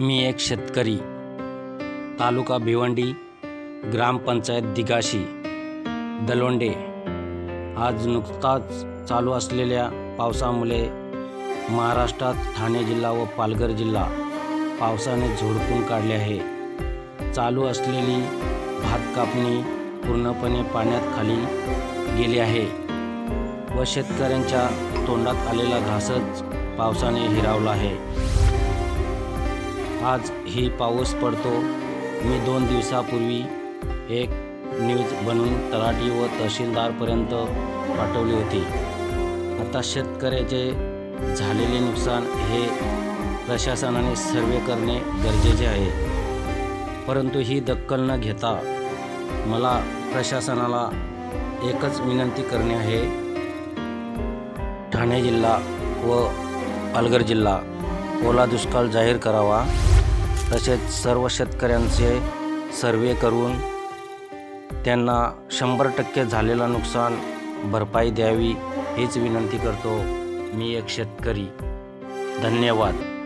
मी एक शेतकरी. तालुका भिवंडी ग्रामपंचायत दिगाशी दलोंडे. आज नुकताच चालू असलेल्या पावसामुळे महाराष्ट्रात ठाणे जिल्हा व पालघर जिल्हा पावसाने झोडपून काढले आहे. चालू असलेली भात कापणी पूर्णपणे पाण्यात खाली गेली आहे व शेतकऱ्यांच्या तोंडात आलेला घासच पावसाने हिरावला आहे. आज ही पाऊस पडतो. मी दोन दिवसापूर्वी एक न्यूज बनवून तलाठी व तहसीलदारपर्यंत पाठवली होती. आता शेतकऱ्याचे झालेले नुकसान हे प्रशासनाने सर्वे करणे गरजेचे आहे. परंतु ही दक्कल न घेता मला प्रशासनाला एकच विनंती करणे आहे. ठाणे जिल्हा व पालघर जिल्हा ओला दुष्काळ जाहीर करावा तसेच सर्व शेतकऱ्यांचे सर्वे करून त्यांना शंभर टक्के झालेलं नुकसान भरपाई द्यावी हीच विनंती करतो मी एक शेतकरी. धन्यवाद.